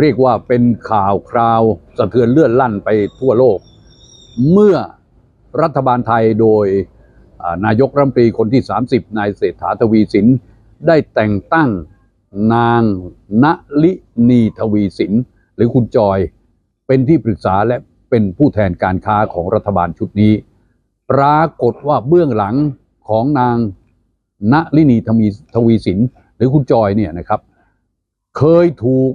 เรียกว่าเป็นข่าวคราวสะเทือนเลื่อนลั่นไปทั่วโลก เมื่อรัฐบาลไทยโดยนายกรัฐมนตรีคนที่ 30 นายเศรษฐาทวีสิน ได้แต่งตั้งนางณลินีทวีสิน หรือคุณจอยเป็นที่ปรึกษาและเป็นผู้แทนการค้าของรัฐบาลชุดนี้ ปรากฏว่าเบื้องหลังของนางณลินีทวีสิน หรือคุณจอยเนี่ยนะครับ เคยถูก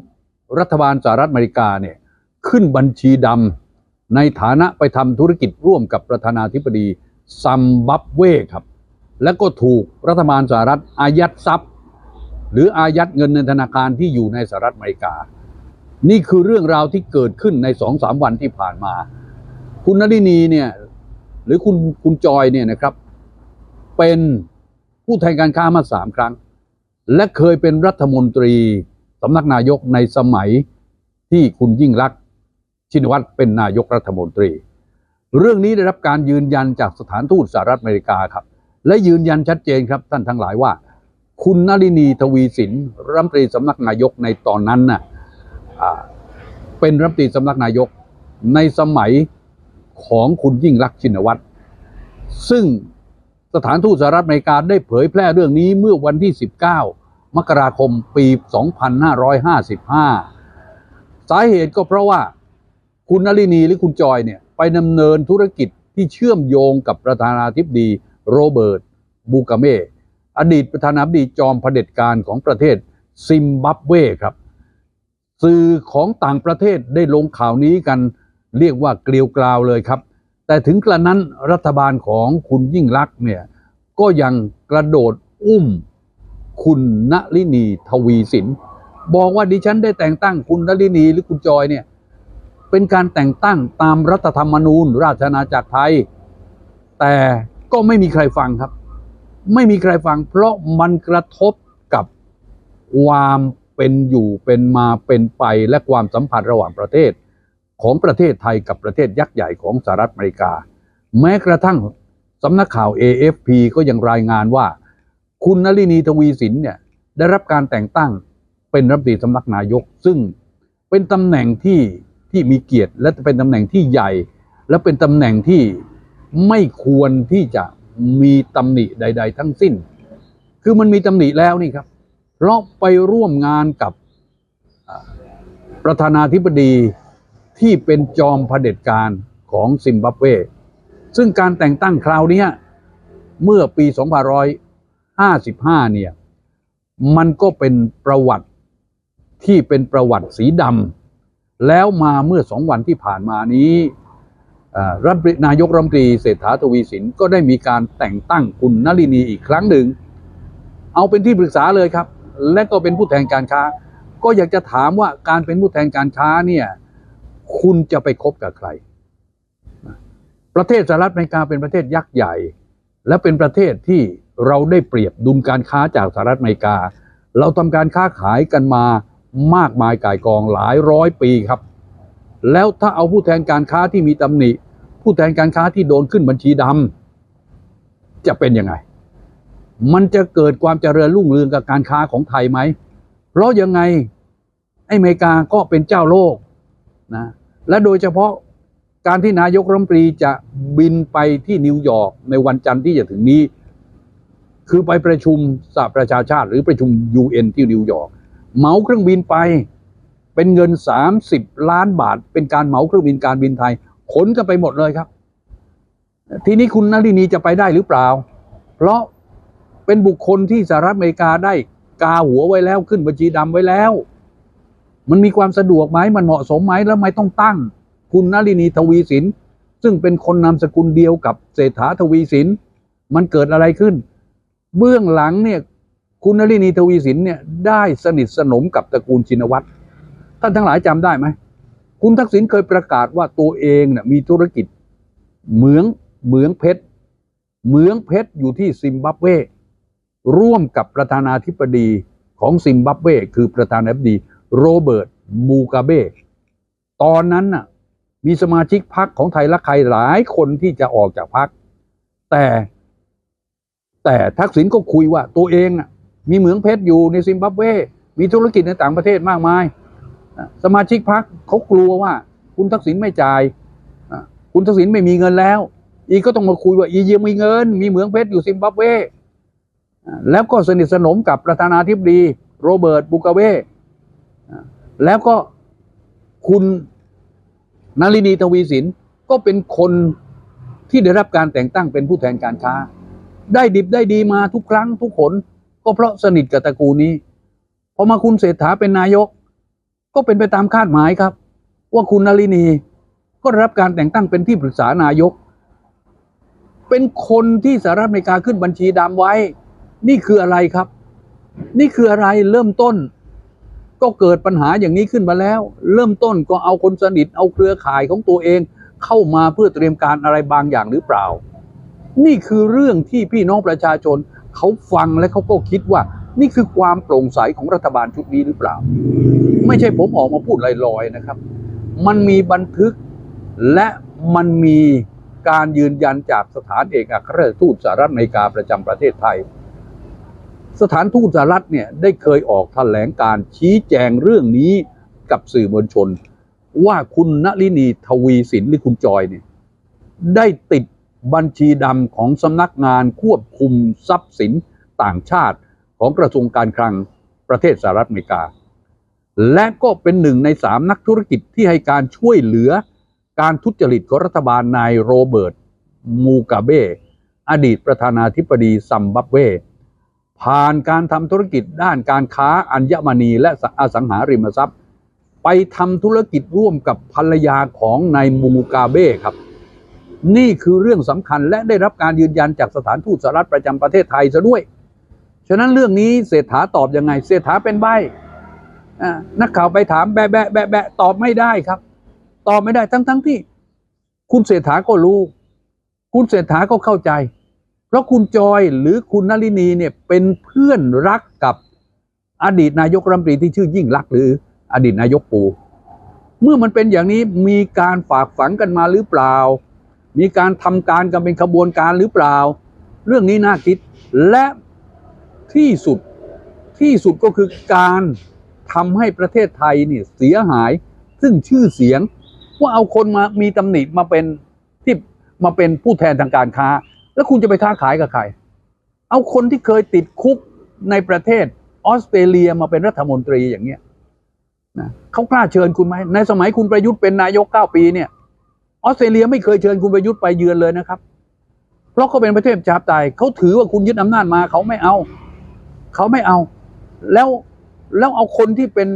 รัฐบาลสหรัฐอเมริกาเนี่ยขึ้นบัญชีดำในฐานะไปทำธุรกิจร่วมกับประธานาธิบดีซัมบับเวครับ และก็ถูกรัฐบาลสหรัฐอายัดทรัพย์ หรืออายัดเงินในธนาคารที่อยู่ในสหรัฐอเมริกา นี่คือเรื่องราวที่เกิดขึ้นในสองสามวันที่ผ่านมา คุณนรินีเนี่ยหรือคุณคุณจอยเนี่ยนะครับ เป็นผู้แทนการค้ามาสามครั้ง และเคยเป็นรัฐมนตรี สำนักนายกในสมัยที่คุณยิ่งรักชินวัตรเป็นนายกรัฐมนตรี เรื่องนี้ได้รับการยืนยันจากสถานทูตสหรัฐอเมริกาครับ และยืนยันชัดเจนครับท่านทั้งหลายว่า คุณนรินีทวีสินรัฐมนตรีสำนักนายกในตอนนั้นน่ะอ่าเป็นรัฐมนตรีสำนักนายกในสมัยของคุณยิ่งรักชินวัตรซึ่งสถานทูตสหรัฐอเมริกาได้เผยแพร่เรื่องนี้เมื่อวันที่ 19 มกราคมปี 2555 สาเหตุก็เพราะว่าคุณนลินีหรือคุณจอยเนี่ยไปดำเนินธุรกิจที่เชื่อมโยงกับประธานาธิบดีโรเบิร์ตบูกาเมอดีตประธานาธิบดีจอมเผด็จการของประเทศซิมบับเวครับ สื่อของต่างประเทศได้ลงข่าวนี้กันเรียกว่าเกลียวกราวเลยครับ แต่ถึงกระนั้นรัฐบาลของคุณยิ่งลักษณ์เนี่ยก็ยังกระโดดอุ้ม คุณณลินีทวีสินบอกว่าดิฉันได้แต่งตั้งคุณณลินีหรือคุณจอยเนี่ยเป็นการแต่งตั้งตามรัฐธรรมนูญ ราชอาณาจักรไทย แต่ก็ไม่มีใครฟังครับ ไม่มีใครฟัง เพราะมันกระทบกับความเป็นอยู่เป็นมาเป็นไปและความสัมพันธ์ระหว่างประเทศ ของประเทศไทยกับประเทศยักษ์ใหญ่ของสหรัฐอเมริกา แม้กระทั่งสำนักข่าว AFP ก็ยังรายงานว่า คุณนลินีทวีสินเนี่ยได้รับการแต่งตั้งเป็นรัฐมนตรีสำนักนายก ซึ่งเป็นตำแหน่งที่ที่มีเกียรติ และเป็นตำแหน่งที่ใหญ่ และเป็นตำแหน่งที่ไม่ควรที่จะมีตำหนิใด ๆ ทั้งสิ้น คือมันมีตำหนิแล้วนี่ครับ เพราะไปร่วมงานกับประธานาธิบดีที่เป็นจอมเผด็จการของซิมบับเว ซึ่งการแต่งตั้งคราวนี้เมื่อปี 55เนี่ย มันก็เป็นประวัติที่เป็นประวัติสีดำแล้วมาเมื่อสองวันที่ผ่านมานี้รัฐนตรีนายกรัฐมนตรีเศรษฐาทวีสินก็ได้มีการแต่งตั้งคุณนลินีอีกครั้งหนึ่ง เอาเป็นที่ปรึกษาเลยครับ และก็เป็นผู้แทนการค้า ก็อยากจะถามว่าการเป็นผู้แทนการค้าเนี่ยคุณจะไปคบกับใคร ประเทศสหรัฐอเมริกาเป็นประเทศยักษ์ใหญ่ และเป็นประเทศที่ เราได้เปรียบดุลการค้าจากสหรัฐอเมริกา เราทำการค้าขายกันมามากมายก่ายกองหลายร้อยปีครับ แล้วถ้าเอาผู้แทนการค้าที่มีตำหนิ ผู้แทนการค้าที่โดนขึ้นบัญชีดำจะเป็นยังไง มันจะเกิดความเจริญรุ่งเรืองกับการค้าของไทยไหม เพราะยังไงไอ้อเมริกาก็เป็นเจ้าโลกนะและโดยเฉพาะการที่นายกรัฐมนตรีจะบินไปที่นิวยอร์กในวันจันทร์ที่จะถึงนี้ คือไปประชุมสหประชาชาติ หรือประชุม UN ที่นิวยอร์กเหมาเครื่องบินไป เป็นเงิน 30 ล้านบาท เป็นการเหมาเครื่องบินการบินไทย ขนกันไปหมดเลยครับ ทีนี้คุณนรินีจะไปได้หรือเปล่า เพราะเป็นบุคคลที่สหรัฐอเมริกาได้กาหัวไว้แล้วขึ้นบัญชีดำไว้แล้ว มันมีความสะดวกไหมมันเหมาะสมไหมแล้วไม่ต้องตั้ง คุณนรินีทวีสินซึ่งเป็นคนนามสกุลเดียวกับเศรษฐาทวีสินมันเกิดอะไรขึ้น เบื้องหลังเนี่ยคุณนรินีทวีสินเนี่ยได้สนิทสนมกับตระกูลชินวัตรท่านทั้งหลายจำได้ไหม คุณทักษิณเคยประกาศว่าตัวเองเนี่ยมีธุรกิจเหมืองเหมืองเพชรเหมืองเพชรอยู่ที่ซิมบับเว ร่วมกับประธานาธิบดีของซิมบับเว คือประธานาธิบดีโรเบิร์ตมูกาเบตอนนั้นน่ะมีสมาชิกพรรคของไทยรักไทยหลายคนที่จะออกจากพรรคแต่ แต่ทักษิณก็คุยว่าตัวเองมีเหมืองเพชรอยู่ในซิมบับเว มีธุรกิจในต่างประเทศมากมาย สมาชิกพรรคเขากลัวว่า คุณทักษิณไม่จ่าย คุณทักษิณไม่มีเงินแล้ว อีกก็ต้องมาคุยว่าอียังมีเงิน มีเหมืองเพชรอยู่ซิมบับเว แล้วก็สนิทสนมกับประธานาธิบดีโรเบิร์ตบุกาเว แล้วก็คุณนารินีทวีสินก็เป็นคนที่ได้รับการแต่งตั้งเป็นผู้แทนการค้า ได้ดิบได้ดีมาทุกครั้งทุกคนก็เพราะสนิทกับตระกูลนี้พอมาคุณเศรษฐาเป็นนายก ก็เป็นไปตามคาดหมายครับ ว่าคุณนลินีก็รับการแต่งตั้งเป็นที่ปรึกษานายก เป็นคนที่สหรัฐอเมริกาขึ้นบัญชีดำไว้ นี่คืออะไรครับ นี่คืออะไรเริ่มต้น ก็เกิดปัญหาอย่างนี้ขึ้นมาแล้ว เริ่มต้นก็เอาคนสนิทเอาเครือข่ายของตัวเองเข้ามาเพื่อเตรียมการอะไรบางอย่างหรือเปล่า นี่คือเรื่องที่พี่น้องประชาชนเขาฟังและเขาก็คิดว่า นี่คือความโปร่งใสของรัฐบาลชุดนี้หรือเปล่า ไม่ใช่ผมออกมาพูดลอยๆนะครับ มันมีบันทึกและมันมีการยืนยันจากสถานเอกอัครราชทูตสหรัฐอเมริกาประจำประเทศไทย สถานทูตสหรัฐเนี่ยได้เคยออกแถลงการชี้แจงเรื่องนี้กับสื่อมวลชน ว่าคุณณลินีทวีสินหรือคุณจอยเนี่ยได้ติด บัญชีดำของสำนักงานควบคุมทรัพย์สินต่างชาติของกระทรวงการคลังประเทศสหรัฐอเมริกา และก็เป็นหนึ่งในสามนักธุรกิจที่ให้การช่วยเหลือการทุจริตของรัฐบาลนายโรเบิร์ตมูกาเบอดีตประธานาธิบดีซัมบับเว ผ่านการทำธุรกิจด้านการค้าอัญมณีและอสังหาริมทรัพย์ ไปทำธุรกิจร่วมกับภรรยาของนายมูกาเบครับ นี่คือเรื่องสำคัญและได้รับการยืนยันจากสถานทูตสหรัฐประจำประเทศไทยซะด้วย ฉะนั้นเรื่องนี้เศรษฐาตอบยังไง เศรษฐาเป็นใบนักข่าวไปถามแบะแบะแบะแบะตอบไม่ได้ครับ ตอบไม่ได้ทั้งทั้งที่ คุณเศรษฐาก็รู้ คุณเศรษฐาก็เข้าใจ เพราะคุณจอยหรือคุณนลินีเนี่ยเป็นเพื่อนรักกับอดีตนายกรัฐมนตรีที่ชื่อยิ่งลักหรืออดีตนายกปู เมื่อมันเป็นอย่างนี้มีการฝากฝังกันมาหรือเปล่า มีการทำการกันเป็นขบวนการหรือเปล่า เรื่องนี้น่าคิดและที่สุดที่สุดก็คือการทำให้ประเทศไทยเนี่ยเสียหาย ซึ่งชื่อเสียง ว่าเอาคนมามีตำหนิมาเป็นที่มาเป็นผู้แทนทางการค้า แล้วคุณจะไปค้าขายกับใคร เอาคนที่เคยติดคุกในประเทศออสเตรเลียมาเป็นรัฐมนตรีอย่างเงี้ยนะเขากล้าเชิญคุณไหมในสมัยคุณประยุทธ์เป็นนายกเก้าปีเนี่ย ออสเตรเลียไม่เคยเชิญคุณประยุทธ์ไปเยือนเลยนะครับ เพราะเขาเป็นประเทศชาธิไตยเขาถือว่าคุณยึดอำนาจมาเขาไม่เอา เขาไม่เอา แล้วแล้วเอาคนที่เป็น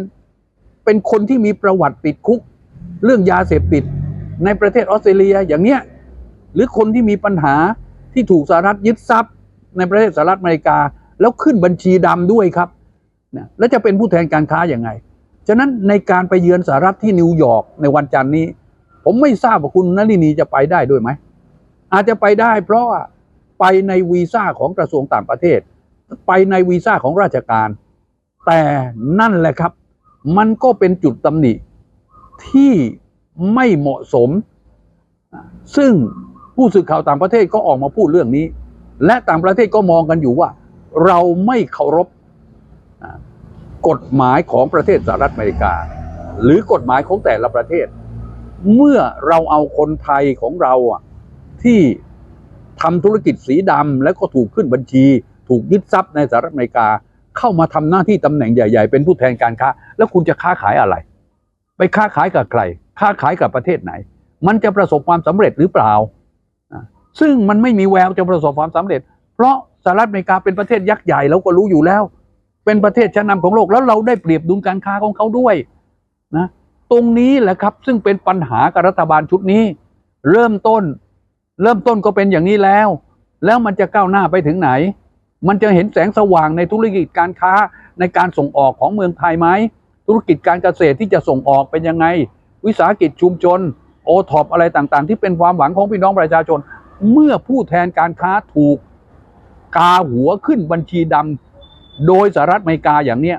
เป็นคนที่มีประวัติติดคุก เรื่องยาเสพติด ในประเทศออสเตรเลียอย่างเนี้ยหรือคนที่มีปัญหาที่ถูกสหรัฐยึดทรัพย์ ในประเทศสหรัฐอเมริกา แล้วขึ้นบัญชีดำด้วยครับนะแล้วจะเป็นผู้แทนการค้าอย่างไง ฉะนั้นในการไปเยือนสหรัฐที่นิวยอร์กในวันจันทร์นี้ ผมไม่ทราบว่าคุณนลินีจะไปได้ด้วยไหม อาจจะไปได้ เพราะว่าไปในวีซ่าของกระทรวงต่างประเทศ ไปในวีซ่าของราชการ แต่นั่นแหละครับ มันก็เป็นจุดตำหนิที่ไม่เหมาะสม ซึ่งผู้สื่อข่าวต่างประเทศก็ออกมาพูดเรื่องนี้ และต่างประเทศก็มองกันอยู่ว่า เราไม่เคารพกฎหมายของประเทศสหรัฐอเมริกา หรือกฎหมายของแต่ละประเทศ เมื่อเราเอาคนไทยของเราอะที่ทำธุรกิจสีดำแล้วก็ถูกขึ้นบัญชี ถูกยึดทรัพย์ในสหรัฐอเมริกา เข้ามาทำหน้าที่ตำแหน่งใหญ่ ๆ เป็นผู้แทนการค้า แล้วคุณจะค้าขายอะไร ไปค้าขายกับใคร ค้าขายกับประเทศไหน มันจะประสบความสำเร็จหรือเปล่า ซึ่งมันไม่มีแววจะประสบความสำเร็จ เพราะสหรัฐอเมริกาเป็นประเทศยักษ์ใหญ่เราก็รู้อยู่แล้ว เป็นประเทศชั้นนำของโลกแล้วเราได้เปรียบดุลการค้าของเขาด้วยนะ ตรงนี้แหละครับ ซึ่งเป็นปัญหากับรัฐบาลชุดนี้ เริ่มต้น เริ่มต้นก็เป็นอย่างนี้แล้ว แล้วมันจะก้าวหน้าไปถึงไหน มันจะเห็นแสงสว่างในธุรกิจการค้าในการส่งออกของเมืองไทยไหมธุรกิจการเกษตรที่จะส่งออกเป็นยังไง วิสาหกิจชุมชนโอท็อปอะไรต่างๆ ที่เป็นความหวังของพี่น้องประชาชน เมื่อผู้แทนการค้าถูก กาหัวขึ้นบัญชีดำโดยสหรัฐอเมริกาอย่างเนี้ย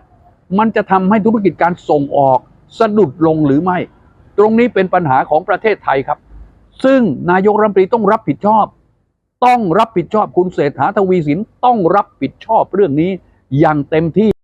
มันจะทำให้ธุรกิจการส่งออก สะดุดลงหรือไม่ ตรงนี้เป็นปัญหาของประเทศไทยครับ ซึ่งนายกรัฐมนตรีต้องรับผิดชอบ ต้องรับผิดชอบคุณเศรษฐาทวีสินต้องรับผิดชอบเรื่องนี้อย่างเต็มที่